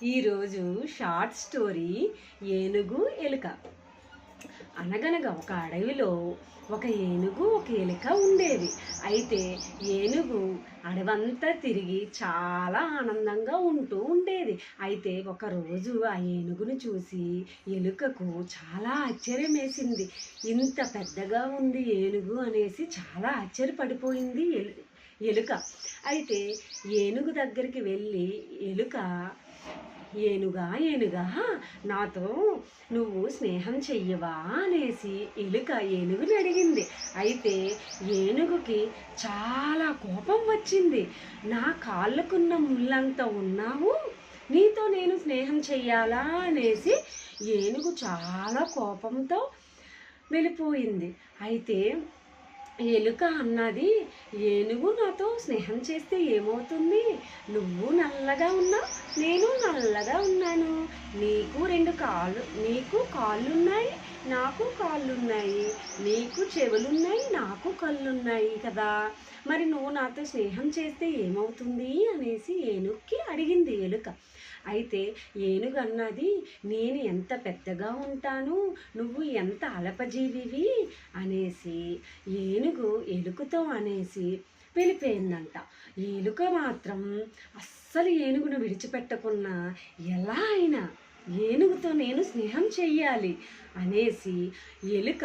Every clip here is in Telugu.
ఈరోజు షార్ట్ స్టోరీ ఏనుగు ఎలుక. అనగనగా ఒక అడవిలో ఒక ఏనుగు ఒక ఎలుక ఉండేది. అయితే ఏనుగు అడవంతా తిరిగి చాలా ఆనందంగా ఉంటూ ఉండేది. అయితే ఒకరోజు ఆ ఏనుగును చూసి ఎలుకకు చాలా ఆశ్చర్యం వేసింది. ఇంత పెద్దగా ఉంది ఏనుగు అనేసి చాలా ఆశ్చర్యపడిపోయింది ఎలు ఎలుక. అయితే ఏనుగు దగ్గరికి వెళ్ళి ఎలుక ఏనుగా ఏనుగా నాతో నువ్వు స్నేహం చెయ్యవా అనేసి ఎలుక ఏనుగుని అడిగింది. అయితే ఏనుగుకి చాలా కోపం వచ్చింది. నా కాళ్ళకున్న ముళ్ళంత ఉన్నావు? నీతో నేను స్నేహం చెయ్యాలా అనేసి ఏనుగు చాలా కోపంతో వెళ్ళిపోయింది. అయితే ఎలుక అన్నది. ఏనుగు నాతో స్నేహం చేస్తే ఏమవుతుంది? నువ్వు నల్లగా ఉన్నావు నేను నల్లగా ఉన్నాను. నీకు రెండు కాళ్ళు నీకు కాళ్ళున్నాయి. నాకు కాళ్ళున్నాయి నీకు చెవులున్నాయి నాకు కళ్ళున్నాయి కదా. మరి నువ్వు నాతో స్నేహం చేస్తే ఏమవుతుంది అనేసి ఏనుగుకి అడిగింది ఎలుక. అయితే ఏనుగు అన్నది నేను ఎంత పెద్దగా ఉంటాను నువ్వు ఎంత అలపజీవివి? అనేసి ఏనుగు ఎలుకతో అనేసి వెళ్ళిపోయిందంట ఏలుక మాత్రం అస్సలు ఏనుగును విడిచిపెట్టకున్నా ఎలా అయినా ఏనుగుతో నేను స్నేహం చెయ్యాలి అనేసి ఎలుక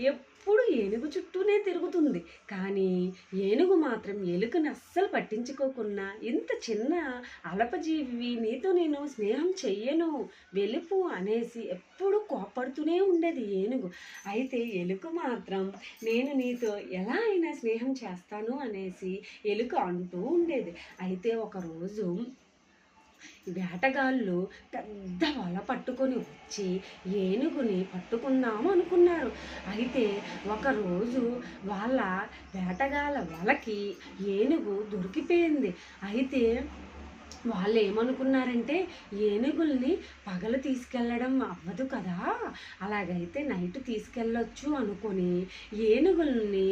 ఎప్పుడు ఏనుగు చుట్టూనే తిరుగుతుంది. కానీ ఏనుగు మాత్రం ఎలుకను అస్సలు పట్టించుకోకుండా ఇంత చిన్న అలపజీవి నీతో నేను స్నేహం చెయ్యను వెలుపు అనేసి ఎప్పుడు కోపడుతూనే ఉండేది ఏనుగు. అయితే ఎలుక మాత్రం నేను నీతో ఎలా అయినా స్నేహం చేస్తాను అనేసి ఎలుక అంటూ ఉండేది. అయితే ఒకరోజు వేటగాళ్ళు పెద్ద వల పట్టుకొని వచ్చి ఏనుగుని పట్టుకుందాము అనుకున్నారు. అయితే ఒకరోజు వాళ్ళ వేటగాళ్ళ వలకి ఏనుగు దొరికిపోయింది. అయితే వాళ్ళు ఏమనుకున్నారంటే ఏనుగుల్ని పగలు తీసుకెళ్ళడం అవ్వదు కదా అలాగైతే నైట్ తీసుకెళ్ళొచ్చు అనుకొని ఏనుగుల్ని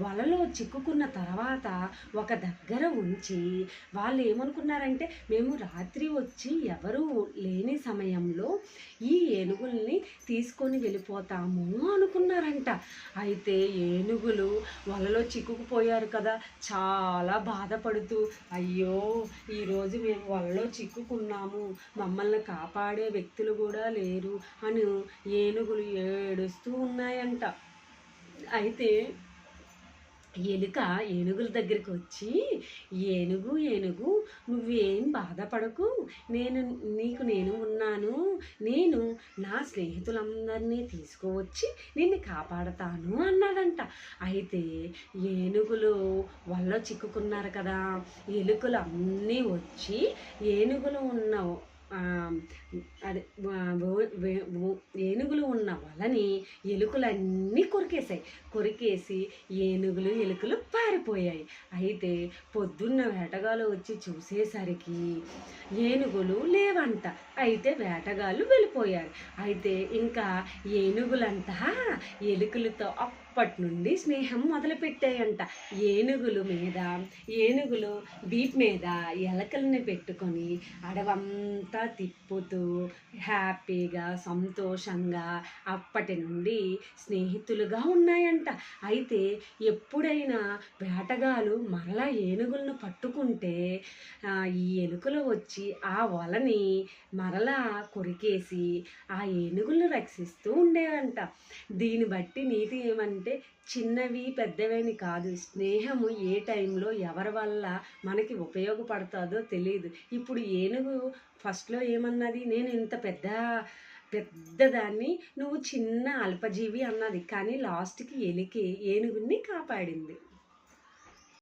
వలలో చిక్కుకున్న తర్వాత ఒక దగ్గర ఉంచి వాళ్ళు ఏమనుకున్నారంటే మేము రాత్రి వచ్చి ఎవరు లేని సమయంలో ఈ ఏనుగుల్ని తీసుకొని వెళ్ళిపోతాము అనుకున్నారంట. అయితే ఏనుగులు వలలో చిక్కుకుపోయారు కదా చాలా బాధపడుతూ అయ్యో ఈరోజు మేము వలలో చిక్కుకున్నాము. మమ్మల్ని కాపాడే వ్యక్తులు కూడా లేరు. అని ఏనుగులు ఏడుస్తూ ఉన్నాయంట. అయితే ఎలుక ఏనుగుల దగ్గరికి వచ్చి ఏనుగు ఏనుగు నువ్వేం బాధపడకు. నేను నీకు నేను ఉన్నాను. నేను నా స్నేహితులందరినీ తీసుకువచ్చి నిన్ను కాపాడతాను అన్నాడంట. అయితే ఏనుగులు వల్ల చిక్కుకున్నారు కదా. ఎలుకలు అన్నీ వచ్చి ఏనుగులు ఉన్న అదే ఏనుగులు వలని ఎలుకలన్నీ కొరికేసాయి కొరికేసి ఏనుగులు ఎలుకలు పారిపోయాయి. అయితే పొద్దున్న వేటగాళ్ళు వచ్చి చూసేసరికి ఏనుగులు లేవంట. అయితే వేటగాళ్ళు వెళ్ళిపోయారు. అయితే ఇంకా ఏనుగులంతా ఎలుకలతో అప్పటి నుండి స్నేహం మొదలుపెట్టాయంట. ఏనుగుల మీద ఏనుగులు బీట్ మీద ఎలకల్ని పెట్టుకొని అడవంతా తిప్పుతూ హ్యాపీగా సంతోషంగా అప్పటి నుండి స్నేహితులుగా ఉన్నాయంట. అయితే ఎప్పుడైనా వేటగాలు మరలా ఏనుగులను పట్టుకుంటే ఈ ఎలుకలు వచ్చి ఆ వలని మరలా కొరికేసి ఆ ఏనుగులను రక్షిస్తూ ఉండేవంట. దీన్ని బట్టి నీతి ఏమంటే చిన్నవి పెద్దవని కాదు. స్నేహము ఏ టైంలో ఎవరి వల్ల మనకి ఉపయోగపడుతుందో తెలియదు ఇప్పుడు ఏనుగు ఫస్ట్లో ఏమన్నది? నేను ఇంత పెద్ద పెద్దదాన్ని. నువ్వు చిన్న అల్పజీవి అన్నది. కానీ లాస్ట్కి ఎలికి ఏనుగుని కాపాడింది.